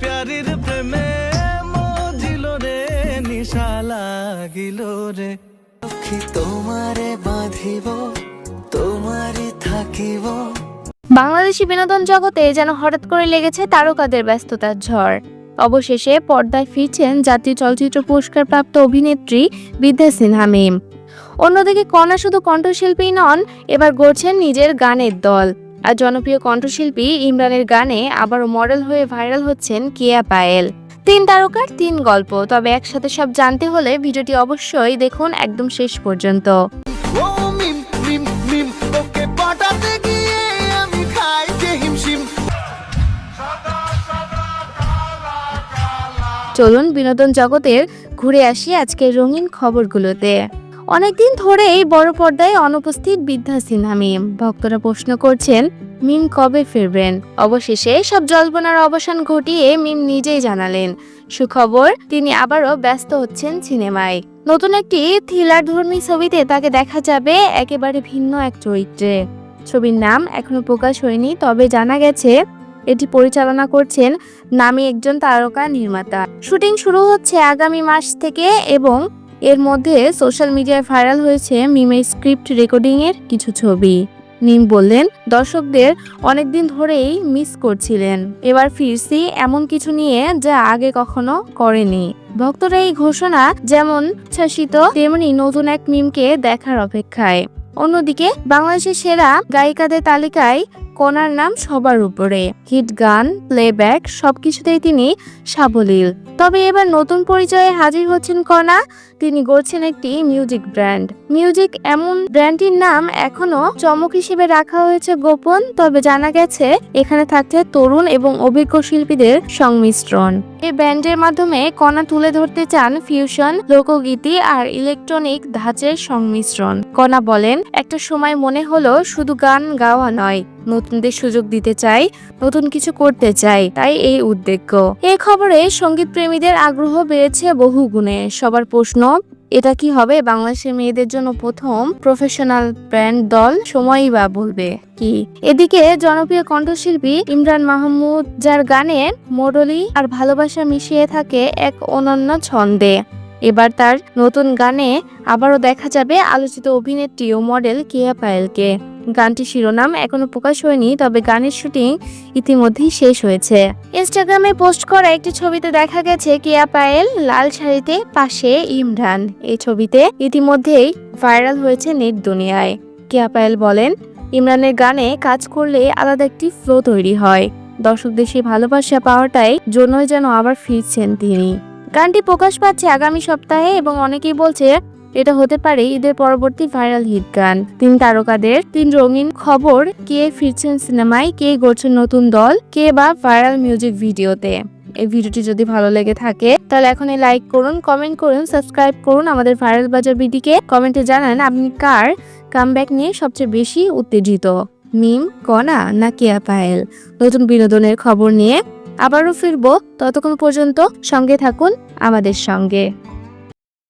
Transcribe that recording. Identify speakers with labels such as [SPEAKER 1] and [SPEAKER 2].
[SPEAKER 1] প্যারির প্রেমে মজিল রে নিশা লাগিল রে তোমারে বাঁধিব তোমারে থাকিব
[SPEAKER 2] বাংলাদেশি বিনোদন জগতে যেন হঠাৎ করে লেগেছে তারকাদের ব্যস্ততার ঝড়। অবশেষে পর্দায় ফিরছেন জাতীয় চলচ্চিত্র পুরস্কার প্রাপ্ত অভিনেত্রী বিদ্যা সিনহা মিম। অন্যদিকে কণা শুধু কণ্ঠশিল্পী নন এবার গড়ছেন নিজের গানের দল। আর জনপ্রিয় কণ্ঠশিল্পী ইমরানের গানে আবারও মডেল হয়ে ভাইরাল হচ্ছেন কিয়া পায়েল। তিন তারকার তিন গল্প তবে একসাথে সব জানতে হলে ভিডিওটি অবশ্যই দেখুন একদম শেষ পর্যন্ত। চলুন বিনোদন জগতের ঘুরে আসি আজকের রঙিন খবরগুলোতে। অনেকদিন ধরেই বড় পর্দায় অনুপস্থিত বিদ্যা সিনহা মিম। ভক্তরা প্রশ্ন করছেন, মিম কবে ফিরবেন? অবশেষে সব জল্পনার অবসান ঘটিয়ে মিম নিজেই জানালেন। সুখবর, তিনি আবারও ব্যস্ত হচ্ছেন সিনেমায়। নতুন একটি থ্রিলার ধর্মী ছবিতে তাকে দেখা যাবে একেবারে ভিন্ন এক চরিত্রে। ছবির নাম এখনও প্রকাশ হয়নি, তবে জানা গেছে, এটি পরিচালনা করছেন নামী একজন তারকা নির্মাতা। শুটিং শুরু হচ্ছে আগামী মাস থেকে এবং এর মধ্যে সোশ্যাল মিডিয়ায় ভাইরাল হয়েছে মিমের স্ক্রিপ্ট রেকর্ডিং এর কিছু ছবি। মিম বললেন, দর্শকদের অনেকদিন ধরেই মিস করছিলেন। এবার ফিরছি এমন কিছু নিয়ে যা আগে কখনো করেনি। ভক্তরা এই ঘোষণা যেমন উচ্ছ্বাসিত, তেমনি নতুন এক মিমকে দেখার অপেক্ষায়। অন্যদিকে বাংলাদেশের সেরা গায়িকাদের তালিকায় কণার নাম সবার উপরে। হিট গান প্লেব্যাক সবকিছুতেই তিনি সাবলীল। তবে এবার নতুন পরিচয়ে হাজির হচ্ছেন কণা তিনি গড়ছেন একটি মিউজিক ব্র্যান্ড মিউজিক এমন ব্র্যান্ডটির নাম এখনও চমক হিসেবে রাখা হয়েছে গোপন, তবে জানা গেছে এখানে থাকছে তরুণ এবং অভিজ্ঞ শিল্পীদের সংমিশ্রণ। এই ব্যান্ডের মাধ্যমে কণা তুলে ধরতে চান ফিউশন লোকগীতি আর ইলেকট্রনিক ধাঁচের সংমিশ্রণ। কণা বলেন, একটা সময় মনে হলো শুধু গান গাওয়া নয়, নতুনদের সুযোগ দিতে চাই, নতুন কিছু করতে চাই, তাই এই উদ্যোগ। এ খবরে সংগীত প্রেমীদের আগ্রহ বেড়েছে বহু গুণে সবার প্রশ্ন এটা কি হবে? বাংলাদেশের মেয়েদের জন্য প্রথম প্রফেশনাল ব্র্যান্ড দল সময়ই বা বলবে কি? এদিকে জনপ্রিয় কণ্ঠশিল্পী ইমরান মাহমুদ যার গানে মোডলি আর ভালোবাসা মিশিয়ে থাকে এক অনন্য ছন্দে। এবার তার নতুন গানে আবারও দেখা যাবে আলোচিত অভিনেত্রী ও মডেল কেয়া পায়েলকে। গানটির শিরোনাম এখনও প্রকাশ হয়নি, তবে গানের শুটিং ইতিমধ্যেই শেষ হয়েছে। ইনস্টাগ্রামে পোস্ট করা একটি ছবিতে দেখা গেছে, কিয়া পায়েল লাল শাড়িতে পাশে ইমরান। এই ছবিতে ইতিমধ্যেই ভাইরাল হয়েছে নেট দুনিয়ায়। কিয়া পায়েল বলেন, ইমরানের গানে কাজ করলে আলাদা একটি ফ্লো তৈরি হয়। দর্শকদের সেই ভালোবাসা পাওয়াটাই জন্যই যেন আবার ফিরছেন তিনি। গানটি প্রকাশ পাচ্ছে আগামী সপ্তাহে এবং অনেকেই বলছে এটা হতে পারে ঈদের পরবর্তী ভাইরাল হিট গান। তিন তারকাদের তিন রঙিন খবর, কে ফিরছেন সিনেমায়, কে গড়ছেন নতুন দল, কে বা ভাইরাল মিউজিক ভিডিওতে। এই ভিডিওটি যদি ভালো লেগে থাকে, তাহলে এখনই লাইক করুন, কমেন্ট করুন, সাবস্ক্রাইব করুন আমাদের ভাইরাল বাজার বিডিকে। কমেন্টে জানান, আপনি কার কামব্যাক নিয়ে সবচেয়ে বেশি উত্তেজিত? মিম কণা না কেয়া পায়েল নতুন বিনোদনের খবর নিয়ে আবারও ফিরবো। ততক্ষণ পর্যন্ত সঙ্গে থাকুন আমাদের সঙ্গে।